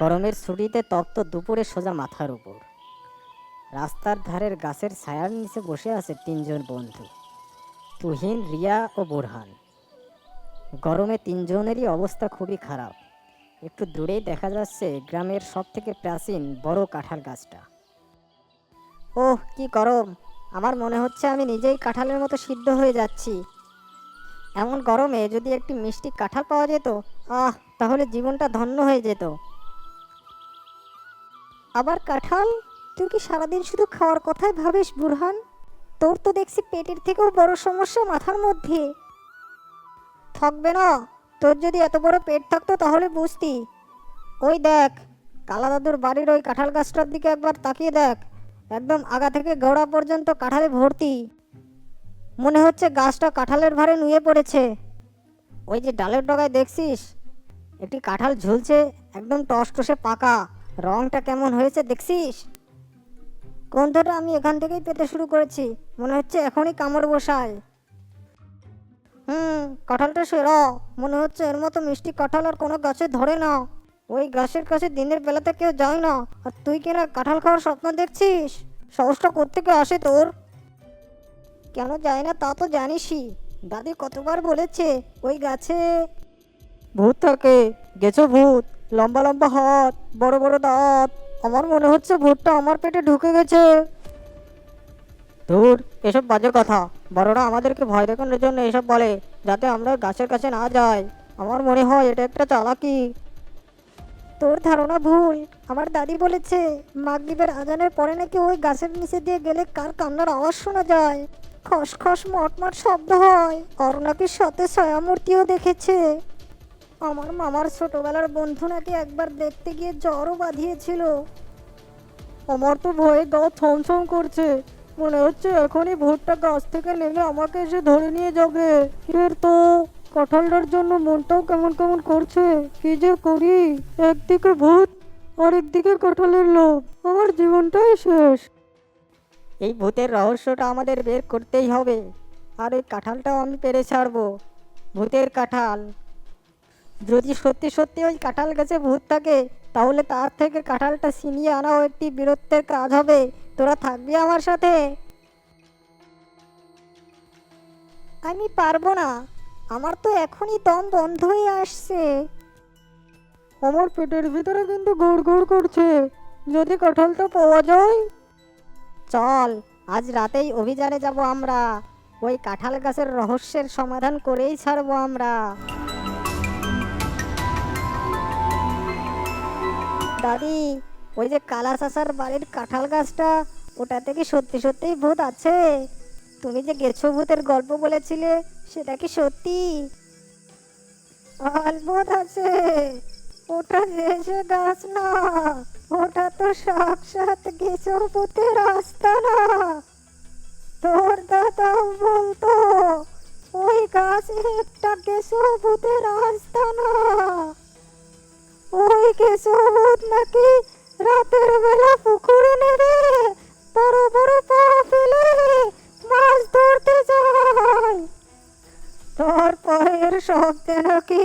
গরমের ছুটিতে তপ্ত দুপুরে সোজা মাথার উপর। রাস্তার ধারের গাছের ছায়ার নিচে বসে আছে তিনজন বন্ধু, তুহিন, রিয়া ও বোরহান। গরমে তিনজনেরই অবস্থা খুবই খারাপ। একটু দূরেই দেখা যাচ্ছে গ্রামের সব থেকে প্রাচীন বড় কাঁঠাল গাছটা। ওহ, কি গরম! আমার মনে হচ্ছে আমি নিজেই কাঁঠালের মতো সিদ্ধ হয়ে যাচ্ছি। এমন গরমে যদি একটি মিষ্টি কাঁঠাল পাওয়া যেত, আহ, তাহলে জীবনটা ধন্য হয়ে যেত। আবার কাঁঠাল? তুই কি সারাদিন শুধু খাওয়ার কথাই ভাবিস, বুরহান? তোর তো দেখছি পেটের থেকেও বড় সমস্যা মাথার মধ্যে। থাকবে না। তোর যদি এত বড় পেট থাকতো তাহলে বুঝতি। ওই দেখ কালা দাদুর বাড়ির ওই কাঁঠাল গাছটার দিকে একবার তাকিয়ে দেখ। একদম আগা থেকে গোড়া পর্যন্ত কাঁঠালে ভর্তি। মনে হচ্ছে গাছটা কাঁঠালের ভারে নুয়ে পড়েছে। ওই যে ডালের ডগায় দেখছিস? একটি কাঁঠাল ঝুলছে, একদম টসটসে পাকা। রংটা কেমন হয়েছে দেখছিস? গন্ধটা আমি এখান থেকেই পেতে শুরু করেছি। মনে হচ্ছে এখনই কামড় বসায়। হুম, কাঁঠালটা সেরা। মনে হচ্ছে এর মতো মিষ্টি কাঁঠাল আর কোনো গাছে ধরে না। ওই গাছের কাছে দিনের বেলাতে কেউ যায় না। আর তুই কিনা কাঁঠাল খাওয়ার স্বপ্ন দেখছিস? সাহসটা কোত্থেকে আসে তোর? কেন যায় না তা তো জানিসই। দাদি কতবার বলেছে, ওই গাছে ভূত থাকে। গেছো ভূত। লম্বা লম্বা হাত, বড় বড় দাঁত। আমার মনে হচ্ছে ভূতটা আমার পেটে ঢুকে গেছে। ধুর, এসব বাজে কথা। বড়রা আমাদেরকে ভয় দেখানোর জন্য এসব বলে, যাতে আমরা গাছের কাছে না যাই। আমার মনে হয় এটা একটা চালাকি। তোর ধারণা ভুল। আমার দাদি বলেছে, মাগরিবের আজানের পরে নাকি ওই গাছের নিচে দিয়ে গেলে কার কান্নার আওয়াজ শোনা যায়? খসখস, মটমট শব্দ হয়। নাকি সাথে ছায়ামূর্তিও দেখেছে। আমার মামার ছোটবেলার বন্ধু নাকি একবার দেখতে গিয়ে জ্বরও বাঁধিয়েছিল। আমার তো ভয়ে গা ছমছম করছে। মনে হচ্ছে এখনই ভোটটা গাছ থেকে নেমে আমাকে এসে ধরে নিয়ে যাবে। এর তো কাঁঠালটার জন্য মনটাও কেমন কেমন করছে? কি যে করি? একদিকে ভূত আর একদিকে কাঁঠালের লোভ। আমার জীবনটাই শেষ। এই ভূতের রহস্যটা আমাদের বের করতেই হবে। আর ওই কাঁঠালটাও আমি পেরে ছাড়বো। ভূতের কাঁঠাল। যদি সত্যি সত্যি ওই কাঁঠাল গাছে ভূত থাকে তাহলে তার থেকে কাঁঠালটা ছিনিয়ে আনাও একটি বীরত্বের কাজ হবে। তোরা থাকবি আমার সাথে। আমি পারব না। আমার তো এখনই দম বন্ধ হয়ে আসছে। আমার পেটের ভিতরে কিন্তু গুড় গুড় করছে। যদি কাঁঠালটা পাওয়া যায়? চল আজ রাতেই অভিযানে যাব আমরা। ওই কাঁঠাল গাছের রহস্যের সমাধান করেই ছাড়বো আমরা। দাদি, ওই যে কালা চাষার বাড়ির কাঁঠাল গাছটা, ওটাতে কি সত্যি সত্যিই ভূত আছে? তুমি যে গেছো ভূতের গল্প বলেছিলে, সেটা কি সত্যি? আলবোধ আছে, ওটা দেশে গাছ না, ওটা তো সাক্ষাৎ গেছো ভূতের রাস্তা না তোর দাদাও বলতো, ওই গাছে একটা গেছো ভূতের রাস্তা না ওই কেশবুত নাকি রাতের বেলা পুকুরে নেবে? বড় বড় পা ফেলে মাছ ধরতে যায়। তারপরের শব্দে নাকি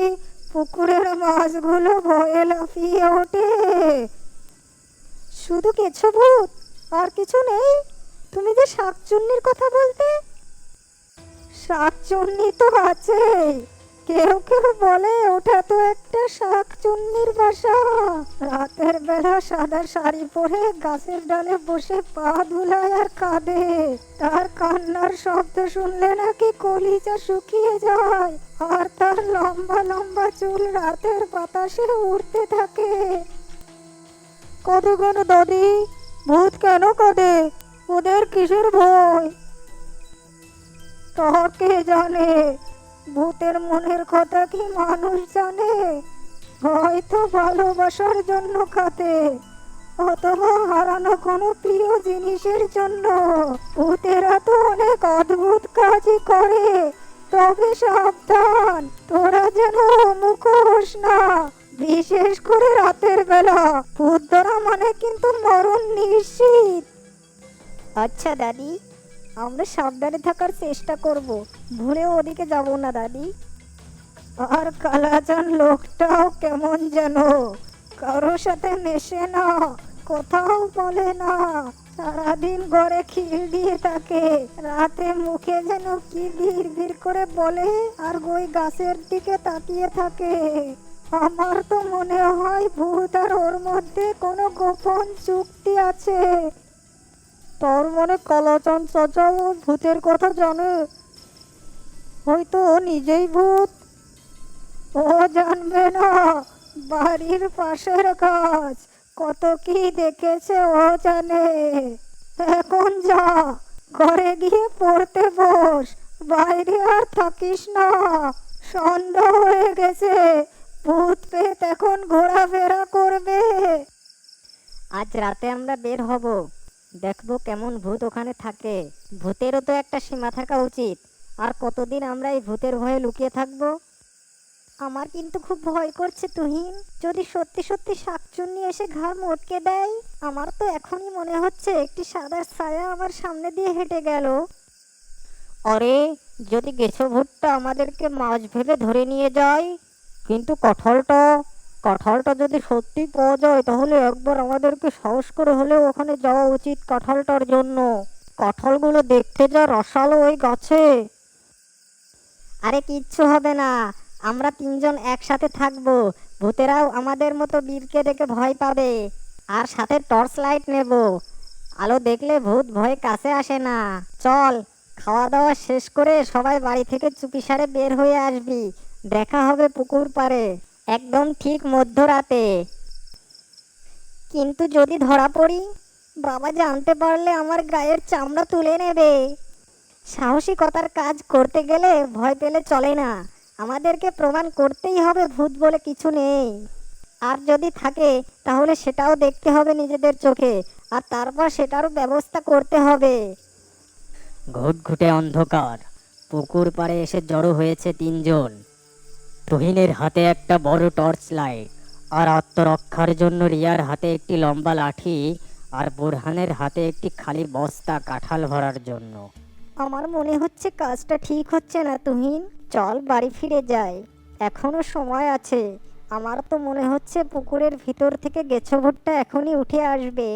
পুকুরের মাছগুলো ভয়ে লাফিয়ে ওঠে। শুধু কেছভূত আর কিছু নেই। তুমি যে শাকচুন্নির কথা বলতে? শাকচুন্নি তো আছেই। কেউ কেউ বলে, ওটা তো একটা শাক চুন্নির বাসা। রাতের বেলা সাদা শাড়ি পরে গাছের ডালে বসে পা ধুলায় আর কাঁদে। তার কান্নার শব্দ শুনলে নাকি কলিজা শুকিয়ে যায়, আর তার লম্বা লম্বা চুল রাতের বাতাসে উড়তে থাকে। কদে কেন দাদি? ভূত কেন কাঁদে? ওদের কিসের ভয়? কে জানে? ভূতের মনের কথা কি মানুষ জানে? হয়তো ভালোবাসার জন্য কাঁদে, অথবা হারানো কোনো প্রিয় জিনিসের জন্য। ভূতেরা তো অনেক অদ্ভুত কাজই করে, তবে সাবধান, তোরা যেন মুখ হোস না। বিশেষ করে রাতের বেলা ভূত ধরা মানে কিন্তু মরণ নিশ্চিত। আচ্ছা দাদি। আমরা সাবধানে থাকার চেষ্টা করব। ভুলে ওদিকে যাব না, দাদি। আর কালাচান লোকটাও কেমন যেন? কারোর সাথে মেশে না, কোথাও বলে না। সারাদিন ঘরে খিল দিয়ে থাকে। রাতে মুখে যেন কি ভিড় ভিড় করে বলে, আর ওই গাছের দিকে তাকিয়ে থাকে। আমার তো মনে হয় ভূত আর ওর মধ্যে কোনো গোপন চুক্তি আছে। তোর মনে কালাচান ও ভূতের কথা জানে। হয়তো ও নিজেই ভূত। ও জানবে না, বাড়ির পাশের গাছ। কত কি দেখেছে ও জানে। এখন যা, ঘরে গিয়ে পড়তে বস। বাইরে আর থাকিস না। সন্ধ্যা হয়ে গেছে, ভূত পেত এখন ঘোরাফেরা করবে। আজ রাতে আমরা বের হব। দেখব কেমন ভূত ওখানে থাকে। ভূতেরও তো একটা সীমা থাকা উচিত। আর কতদিন আমরা এই ভূতের ভয়ে লুকিয়ে থাকব? আমার কিন্তু খুব ভয় করছে তুহিন। যদি সত্যি সত্যি শাকচুন্নি এসে ঘাড় মটকে দেয়, আমার তো এখনই মনে হচ্ছে একটি সাদা ছায়া আমার সামনে দিয়ে হেঁটে গেল। আরে, যদি গেছো ভূতটা আমাদেরকে মাছ ভেবে ধরে নিয়ে যায়। কিন্তু কাঁঠালটা কাঁঠালটা যদি সত্যি পাওয়া যায়, তাহলে একবার আমাদেরকে সাহস করে হলেও ওখানে যাওয়া উচিত কাঁঠালটার জন্য। কাঁঠালগুলো দেখতে যা রসালো ওই গাছে। আরে কিচ্ছু হবে না, আমরা তিনজন একসাথে থাকব। ভূতেরাও আমাদের মতো বীরকে দেখে ভয় পাবে। আর সাথে টর্চ লাইট নেব। আলো দেখলে ভূত ভয় কাছে আসে না। চল খাওয়া দাওয়া শেষ করে সবাই বাড়ি থেকে চুপিসারে বের হয়ে আসবি। দেখা হবে পুকুর পাড়ে। একদম ঠিক মধ্যরাতে। কিন্তু যদি ধরা পড়ি, বাবা জানতে পারলে আমার গায়ের চামড়া তুলে নেবে। সাহসিকতার কাজ করতে গেলে ভয় পেলে চলে না। আমাদেরকে প্রমাণ করতেই হবে, ভূত বলে কিছু নেই। আর যদি থাকে, তাহলে সেটাও দেখতে হবে নিজেদের চোখে, আর তারপর সেটারও ব্যবস্থা করতে হবে। ঘুটঘুটে অন্ধকার। পুকুর পাড়ে এসে জড়ো হয়েছে তিনজন। তুহিনের হাতে একটা বড় টর্চ লাইট আর আত্মরক্ষার জন্য রিয়ার হাতে একটি লম্বা লাঠি, আর বুরহানের হাতে একটি খালি বস্তা কাঁঠাল ভরার জন্য। আমার মনে হচ্ছে কাজটা ঠিক হচ্ছে না, তুহিন। চল, বাড়ি ফিরে যাই। এখনও সময় আছে। আমার তো মনে হচ্ছে পুকুরের ভিতর থেকে গেছো ভুট্টা এখনই উঠে আসবে।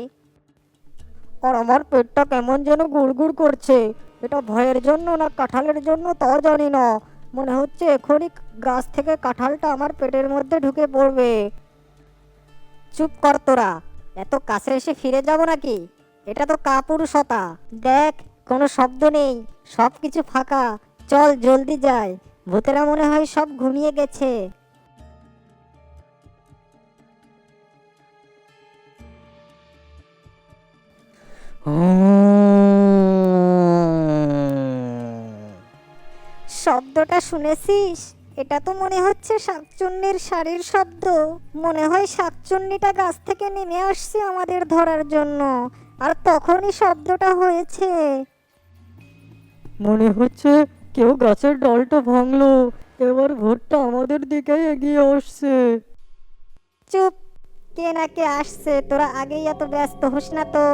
আর আমার পেটটা কেমন যেন গুড়গুড় করছে। এটা ভয়ের জন্য না কাঁঠালের জন্য তাও জানি না। মনে হচ্ছে এখনই গাছ থেকে কাঁঠালটা আমার পেটের মধ্যে ঢুকে পড়বে। চুপ কর তোরা। এত কাছে এসে ফিরে যাব নাকি? এটা তো কাপুরুষতা। দেখ, কোনো শব্দ নেই। সব কিছু ফাঁকা। চল, জলদি যাই। ভূতেরা মনে হয় সব ঘুমিয়ে গেছে। শব্দটা শুনেছিস? এটা তো মনে হচ্ছে শাকচুন্নির শাড়ির শব্দ। মনে হয় শাকচুন্নিটা গাছ থেকে নেমে আসছে আমাদের ধরার জন্য। আর তখনই শব্দটা হয়েছে। মনে হচ্ছে কেউ গাছের ডালটা ভাঙলো। এবার ভোটটা আমাদের দিকে এগিয়ে আসছে। চুপ। কে না কে আসছে? তোরা আগেই এত ব্যস্ত হোস না তো।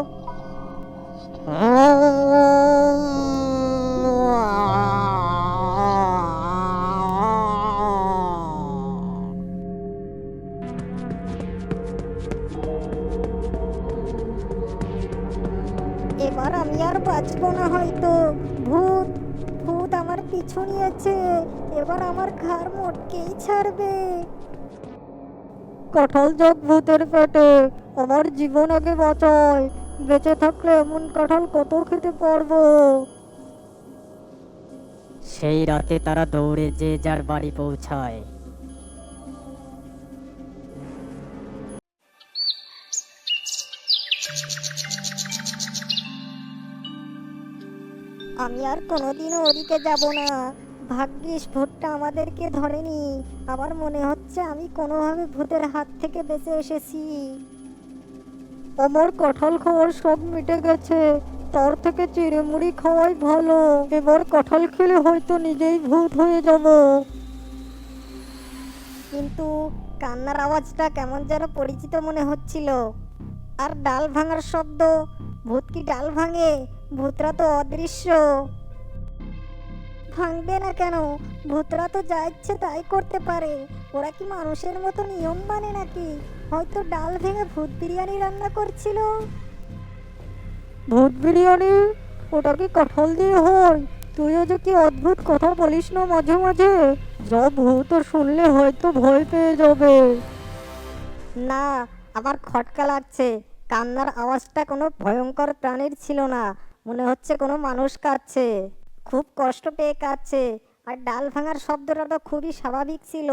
এবার আমি আর বাঁচবো না হয়তো। ভূত ভূত আমার পিছু নিয়েছে। এবার আমার ঘাড় মোটকেই ছাড়বে। কাঁঠাল যাক ভূতের পেটে। আমার জীবন আগে বাঁচায়। বেঁচে থাকলে এমন কাঁঠাল কত খেতে পারব? সেই রাতে তারা দৌড়ে যে যার বাড়ি পৌঁছায়। আমি আর কোনোদিনও ওদিকে যাব না। ভাগ্যিস ভূতটা আমাদেরকে ধরেনি। আমার মনে হচ্ছে আমি কোনোভাবে ভূতের হাত থেকে বেঁচে এসেছি। আমার কাঁঠাল খাওয়ার সব মিটে গেছে। তার থেকে চিড়েমুড়ি খাওয়াই ভালো। এবার কাঁঠাল খেলে হয়তো নিজেই ভূত হয়ে যাব। কিন্তু কান্নার আওয়াজটা কেমন যেন পরিচিত মনে হচ্ছিল। আর ডাল ভাঙার শব্দ। ভূত কি ডাল ভাঙে? ভূতরা তো অদৃশ্য। ভাঙবে না কেন? ভূতরা তো যা ইচ্ছে তাই করতে পারে। ওরা কি মানুষের মতো নিয়ম মানে নাকি? হয়তো ডাল ভেঙে ভূত বিরিয়ানি রান্না করছিল। ভূত বিরিয়ানি? ওটা কি কাঁঠাল দিয়ে হয়? তুইও যে কি অদ্ভুত কথা বলিস না মাঝে মাঝে? যা ভূত শুনলে হয়তো ভয় পেয়ে যাবে। না আমার খটকা লাগছে। কান্নার আওয়াজটা কোনো ভয়ঙ্কর প্রাণীর ছিল না। মনে হচ্ছে কোনো মানুষ কাঁদছে। খুব কষ্ট পেয়ে কাঁদছে। আর ডাল ভাঙার শব্দটা তো খুবই স্বাভাবিক ছিল।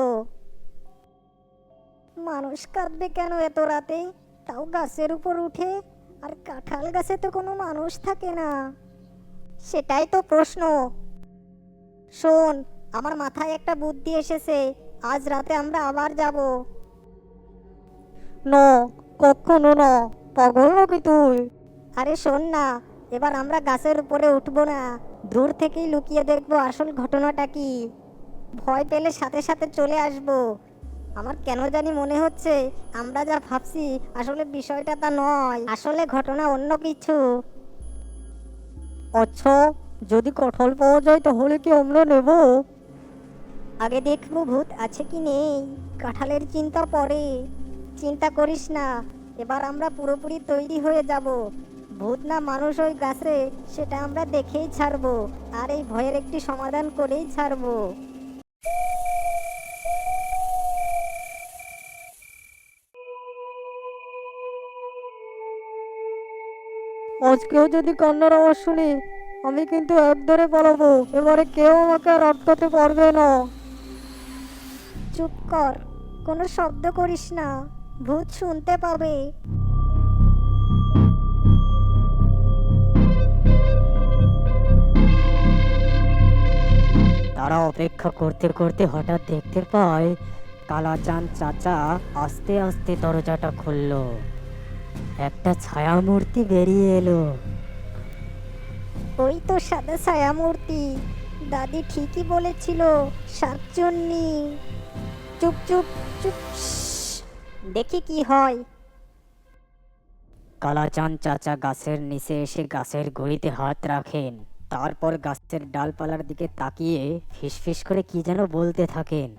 মানুষ কাঁদবে কেন এত রাতে? তাও গাছের উপর উঠে? আর কাঁঠাল গাছে তো কোনো মানুষ থাকে না। সেটাই তো প্রশ্ন। শোন, আমার মাথায় একটা বুদ্ধি এসেছে। আজ রাতে আমরা আবার যাব। না, কখনো না, পাগল নাকি তুই? আরে শোন না এবার আমরা গাছের উপরে উঠবো না। দূর থেকেই লুকিয়ে দেখব আসল ঘটনাটা কি। ভয় পেলে সাথে সাথে চলে আসব। আমার কেন জানি মনে হচ্ছে আমরা যা ভাবছি আসলে বিষয়টা তা নয়, আসলে ঘটনা অন্য কিছু। আচ্ছা যদি কাঁঠাল পাওয়া যায় তাহলে কি আমরা নেব? আগে দেখব ভূত আছে কি নেই, কাঁঠালের চিন্তা পরে। চিন্তা করিস না, এবার আমরা পুরোপুরি তৈরি হয়ে যাব। ভূত না মানুষ ওই গাছে সেটা আমরা দেখেই ছাড়বো আর এই ভয়ের একটি সমাধান করেই ছাড়বো। আজকেও যদি কান্নার আওয়াজ শুনি আমি কিন্তু এক ধরে পালাবো এবারে কেউ আমাকে আর আটকাতে পারবে না। চুপ কর কোনো শব্দ করিস না ভূত শুনতে পাবে। তারা অপেক্ষা করতে করতে হঠাৎ দেখতে পায় কালাচাঁদ চাচা আস্তে আস্তে দরজাটা খুলল। একটা ছায়ামূর্তি বেরিয়ে এলো। ওই তো সাদা ছায়া মূর্তি দাদি ঠিকই বলেছিল শাকচুন্নি চুপ চুপ চুপ দেখি কি হয় কালাচাঁদ চাচা গাছের নিচে এসে গাছের গড়িতে হাত রাখেন তারপর গাছের ডালপালার দিকে তাকিয়ে ফিসফিস করে কি যেন বলতে থাকেন।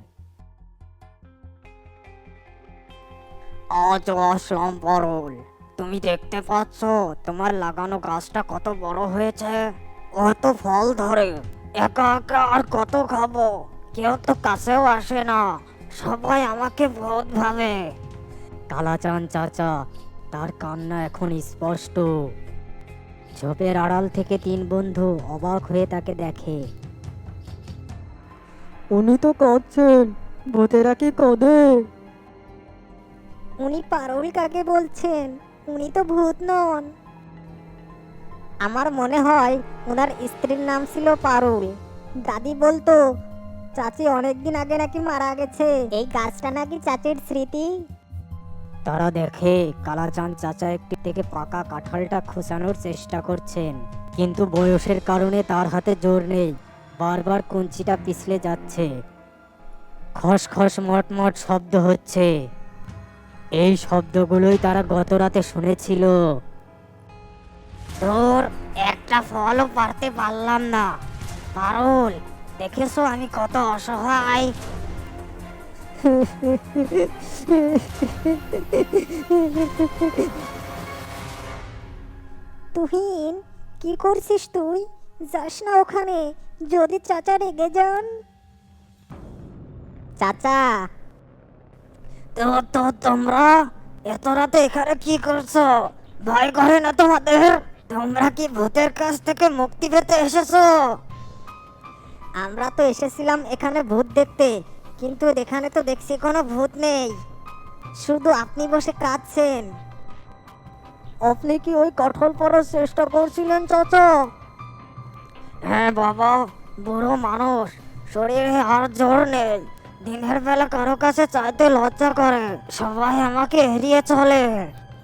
আজ আসলাম পরল তুমি দেখতে পাচ্ছ, তোমার লাগানো গাছটা কত বড় হয়েছে। কত ফল ধরে। একা একা আর কত খাব। কেউ তো কাছেও আসে না। সবাই আমাকে ভূত ভাবে। কালাচাঁদ চাচা, তার কান্না এখন স্পষ্ট। ঝোপের আড়াল থেকে তিন বন্ধু অবাক হয়ে তাকে দেখে। উনি তো কাঁদছেন ভূতেরা কি কাঁদে? উনি পারুল কাকে বলছেন? উনি তো ভূত নন। আমার মনে হয় ওনার স্ত্রীর নাম ছিল পারুল। দাদি বলতো চাচি অনেকদিন আগে নাকি মারা গেছে। এই গাছটা নাকি চাচির স্মৃতি? তারা দেখে, কালাচাঁদ চাচা একটি থেকে পাকা কাঁঠালটা খোঁচানোর চেষ্টা করছেন। কিন্তু বয়সের কারণে তার হাতে জোর নেই। বারবার কুঞ্চিটা পিছলে যাচ্ছে। খস খস মটমট শব্দ হচ্ছে। এই শব্দগুলোই তারা গত রাতে শুনেছিল। তোর একটা ফলও পারতে পারলাম না। পারুল, দেখেছ আমি কত অসহায়? তুহিন, কি করছিস তুই? যাস না ওখানে, যদি চাচা রেগে যান। চাচা। তো তো, তোমরা এত রাতে এখানে কি করছ? ভয় করে না তোমাদের? তোমরা কি ভূতের কাছ থেকে মুক্তি পেতে এসেছ? আমরা তো এসেছিলাম এখানে ভূত দেখতে। কিন্তু এখানে তো দেখছি কোনো ভূত নেই। শুধু আপনি বসে কাঁদছেন। আপনি কি ওই কাঁঠাল পড়ার চেষ্টা করছিলেন চাচা? হ্যাঁ বাবা বুড়ো মানুষ। শরীরে আর জোর নেই। দিনের বেলা কারও কাছে চাইতে লজ্জা করে। সবাই আমাকে এড়িয়ে চলে।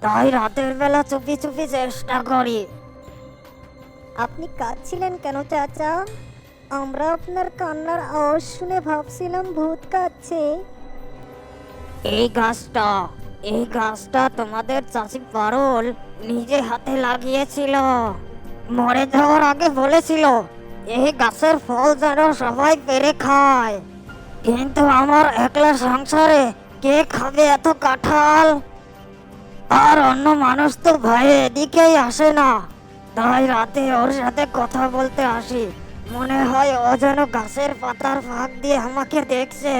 তাই রাতের বেলা চুপি চুপি চেষ্টা করি। আপনি কাঁদছিলেন কেন চাচা? আমরা আপনার কান্নার আওয়াজ শুনে ভাবছিলাম ভূত কাঁদছে এই গাছটা এই গাছটা তোমাদের চাষি পারল নিজে হাতে লাগিয়েছিল। মরে যাওয়ার আগে বলেছিল, এই গাছের ফল যেন সবাই পেরে খায়। কিন্তু আমার একলা সংসারে কে খাবে এত কাঁঠাল? আর অন্য মানুষ তো ভয়ে এদিকেই আসে না। তাই রাতে ওর সাথে কথা বলতে আসি। মনে হয় ও যেন গাছের পাতার ফাঁক দিয়ে আমাকে দেখছে।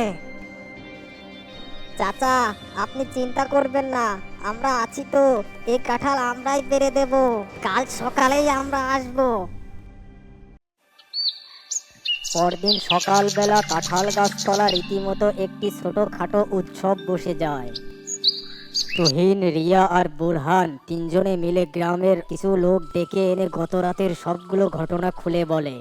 চাচা, আপনি চিন্তা করবেন না, আমরা আছি তো এই কাঁঠাল আমরাই পেরে দেব, কাল সকালেই আমরা আসব। পরদিন সকালবেলা কাঁঠাল গাছতলা রীতিমতো একটি ছোটখাটো উৎসব বসে যায়। তুহিন, রিয়া আর বুরহান তিনজনে মিলে গ্রামের কিছু লোক ডেকে এনে গত রাতের সবগুলো ঘটনা খুলে বলে।